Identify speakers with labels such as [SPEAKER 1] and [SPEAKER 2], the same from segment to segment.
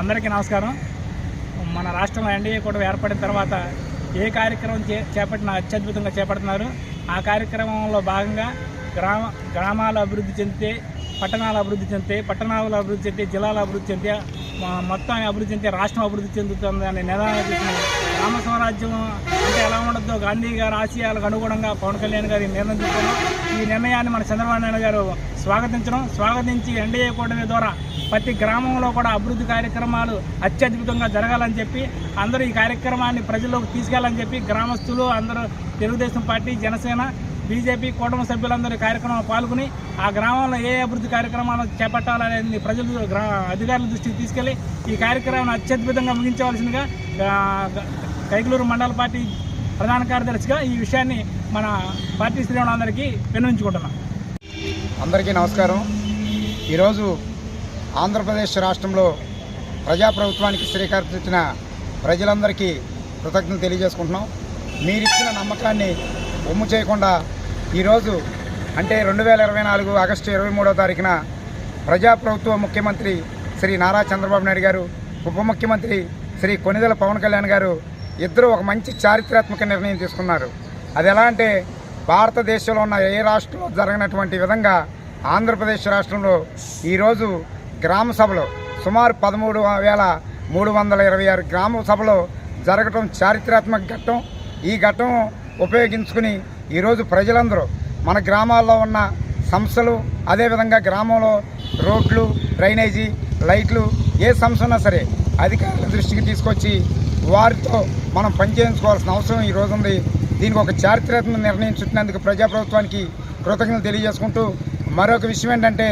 [SPEAKER 1] అందరికీ నమస్కారం. మన రాష్ట్రంలో ఎన్డీఏ కూడా ఏర్పడిన తర్వాత ఏ కార్యక్రమం చే చేపట్టినా అత్యద్భుతంగా చేపడుతున్నారు. ఆ కార్యక్రమంలో భాగంగా గ్రామ గ్రామాలు అభివృద్ధి చెందితే పట్టణాలు అభివృద్ధి చెందితే పట్టణాలు అభివృద్ధి చెందితే జిల్లాలు అభివృద్ధి చెందితే మొత్తాన్ని మొత్తం అభివృద్ధి చెందితే రాష్ట్రం అభివృద్ధి చెందుతుంది అనే నిదానం తీసుకుని గ్రామ స్వరాజ్యం అంటే ఎలా ఉండదో గాంధీ గారి ఆశయాలకు అనుగుణంగా పవన్ కళ్యాణ్ గారి నిర్ణయం తీసుకున్నాం ఈ నిర్ణయాన్ని మన చంద్రబాబు నాయుడు గారు స్వాగతించడం స్వాగతించి ఎన్డీఏ కూటమి ద్వారా ప్రతి గ్రామంలో కూడా అభివృద్ధి కార్యక్రమాలు అత్యద్భుతంగా జరగాలని చెప్పి అందరూ ఈ కార్యక్రమాన్ని ప్రజల్లోకి తీసుకెళ్ళాలని చెప్పి గ్రామస్తులు అందరూ తెలుగుదేశం పార్టీ జనసేన బీజేపీ కూటమి సభ్యులందరూ కార్యక్రమాలు కార్యక్రమంలో పాల్గొని ఆ గ్రామంలో ఏ అభివృద్ధి కార్యక్రమాలు చేపట్టాలనేది ప్రజలు అధికారుల దృష్టికి తీసుకెళ్ళి ఈ కార్యక్రమాన్ని అత్యద్భుతంగా ముగించవలసిందిగా కైకలూరు మండల పార్టీ ప్రధాన కార్యదర్శిగా ఈ విషయాన్ని మన పార్టీ శ్రేణులందరికీ విన్నవించుకుంటున్నాం.
[SPEAKER 2] అందరికీ నమస్కారం. ఈరోజు ఆంధ్రప్రదేశ్ రాష్ట్రంలో ప్రజాప్రభుత్వానికి శ్రీకారం చుట్టిన ప్రజలందరికీ కృతజ్ఞతలు తెలియజేసుకుంటున్నాం. మీరిచ్చిన నమ్మకాన్ని ఒమ్ము చేయకుండా ఈరోజు అంటే రెండు వేల ఇరవై నాలుగు ఆగస్టు ఇరవై మూడో తారీఖున ప్రజాప్రభుత్వ ముఖ్యమంత్రి శ్రీ నారా చంద్రబాబు నాయుడు గారు ఉప ముఖ్యమంత్రి శ్రీ కొనిదెల పవన్ కళ్యాణ్ గారు ఇద్దరు ఒక మంచి చారిత్రాత్మక నిర్ణయం తీసుకున్నారు. అది ఎలా అంటే భారతదేశంలో ఉన్న ఏ రాష్ట్రంలో జరగనటువంటి విధంగా ఆంధ్రప్రదేశ్ రాష్ట్రంలో ఈరోజు గ్రామ సభలో సుమారు పదమూడు వేల మూడు వందల ఇరవై ఆరు గ్రామ సభలో జరగటం చారిత్రాత్మక ఘట్టం. ఈ ఘట్టం ఉపయోగించుకుని ఈరోజు ప్రజలందరూ మన గ్రామాల్లో ఉన్న సంస్థలు అదేవిధంగా గ్రామంలో రోడ్లు డ్రైనేజీ లైట్లు ఏ సంస్థ ఉన్నా సరే అధికారుల దృష్టికి తీసుకొచ్చి వారితో మనం పనిచేయించుకోవాల్సిన అవసరం ఈ రోజు ఉంది దీనికి ఒక చారిత్రాత్మక నిర్ణయం చుట్టినందుకు ప్రజాప్రభుత్వానికి కృతజ్ఞతలు తెలియజేసుకుంటూ మరొక విషయం ఏంటంటే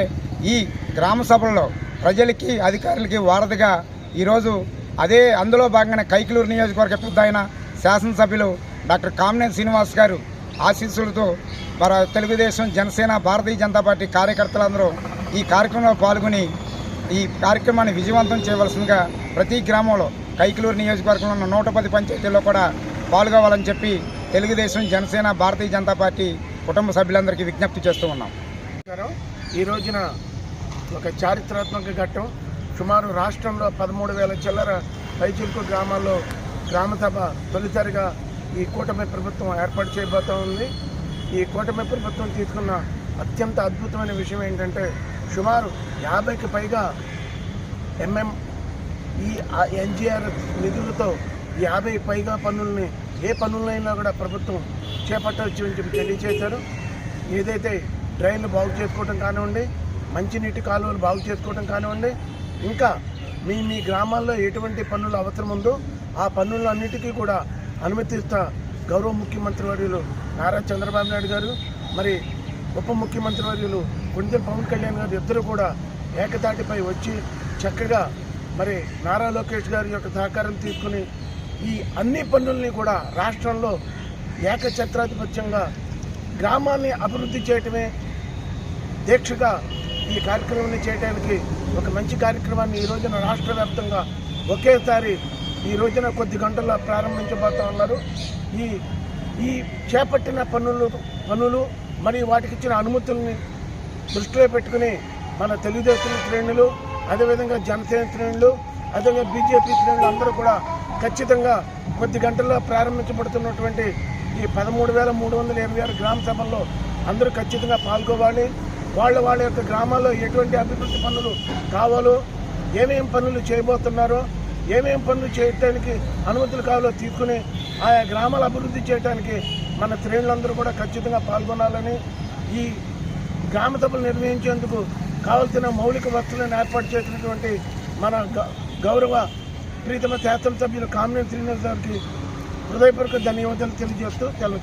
[SPEAKER 2] ఈ గ్రామ సభల్లో ప్రజలకి అధికారులకి వారధిగా ఈరోజు అదే అందులో భాగంగానే కైకలూరు నియోజకవర్గ పెద్ద ఆయన శాసనసభ్యులు డాక్టర్ కామినేని శ్రీనివాస్ గారు ఆశీస్సులతో మన తెలుగుదేశం జనసేన భారతీయ జనతా పార్టీ కార్యకర్తలందరూ ఈ కార్యక్రమంలో పాల్గొని ఈ కార్యక్రమాన్ని విజయవంతం చేయవలసిందిగా ప్రతి గ్రామంలో కైకలూరు నియోజకవర్గంలో ఉన్న నూట పది పంచాయతీల్లో కూడా పాల్గొవాలని చెప్పి తెలుగుదేశం జనసేన భారతీయ జనతా పార్టీ కుటుంబ సభ్యులందరికీ విజ్ఞప్తి చేస్తూ ఉన్నాం.
[SPEAKER 3] ఈ రోజున ఒక చారిత్రాత్మక ఘట్టం. సుమారు రాష్ట్రంలో పదమూడు వేల చిల్లర పైచిల్కు గ్రామాల్లో గ్రామసభ తొలిసారిగా ఈ కూటమి ప్రభుత్వం ఏర్పాటు చేయబోతూ ఉంది. ఈ కూటమి ప్రభుత్వం తీసుకున్న అత్యంత అద్భుతమైన విషయం ఏంటంటే సుమారు యాభైకి పైగా ఎంఎం ఈ ఎన్జిఆర్ నిధులతో యాభై పైగా పనుల్ని ఏ పనులైనా కూడా ప్రభుత్వం చేపట్టవచ్చు అని చెప్పి తెలియజేశారు. ఏదైతే డ్రైన్లు బాగు చేసుకోవడం కానివ్వండి మంచినీటి కాలువలు బాగు చేసుకోవడం కానివ్వండి ఇంకా మీ మీ గ్రామాల్లో ఎటువంటి పనులు అవసరం ఉందో ఆ పనులన్నిటికీ కూడా అనుమతిస్తా గౌరవ ముఖ్యమంత్రి వర్యులు నారా చంద్రబాబు నాయుడు గారు మరి ఉప ముఖ్యమంత్రి వర్యులు కొండెం పవన్ కళ్యాణ్ గారు ఇద్దరు కూడా ఏకతాటిపై వచ్చి చక్కగా మరి నారా లోకేష్ గారి యొక్క సహకారం తీసుకుని ఈ అన్ని పనుల్ని కూడా రాష్ట్రంలో ఏకఛత్రాధిపత్యంగా గ్రామాన్ని అభివృద్ధి చేయటమే దీక్షగా ఈ కార్యక్రమాన్ని చేయడానికి ఒక మంచి కార్యక్రమాన్ని ఈ రోజున రాష్ట్ర వ్యాప్తంగా ఒకేసారి ఈ రోజున కొద్ది గంటల్లో ప్రారంభించబోతా ఉన్నారు. ఈ ఈ చేపట్టిన పనులు పనులు మరియు వాటికి ఇచ్చిన అనుమతుల్ని దృష్టిలో పెట్టుకుని మన తెలుగుదేశం శ్రేణులు అదేవిధంగా జనసేన శ్రేణులు అదేవిధంగా బీజేపీ శ్రేణులు అందరూ కూడా ఖచ్చితంగా కొద్ది గంటల్లో ప్రారంభించబడుతున్నటువంటి ఈ పదమూడు వేల మూడు వందల ఇరవై ఆరు గ్రామ సభల్లో అందరూ ఖచ్చితంగా పాల్గొవాలి. వాళ్ళ వాళ్ళ యొక్క గ్రామాల్లో ఎటువంటి అభివృద్ధి పనులు కావాలో ఏమేం పనులు చేయబోతున్నారో ఏమేమి పనులు చేయడానికి అనుమతులు కావాలో తీసుకుని ఆయా గ్రామాల అభివృద్ధి చేయడానికి మన శ్రేణులందరూ కూడా ఖచ్చితంగా పాల్గొనాలని ఈ గ్రామ సభలు నిర్వహించేందుకు కావలసిన మౌలిక వసతులను ఏర్పాటు చేసినటువంటి మన గ- గౌరవ ప్రీతమ శాసనసభ్యులు కామినేని శ్రీనివాస్ గారికి హృదయపూర్వక ధన్యవాదాలు తెలియజేస్తూ సెలవు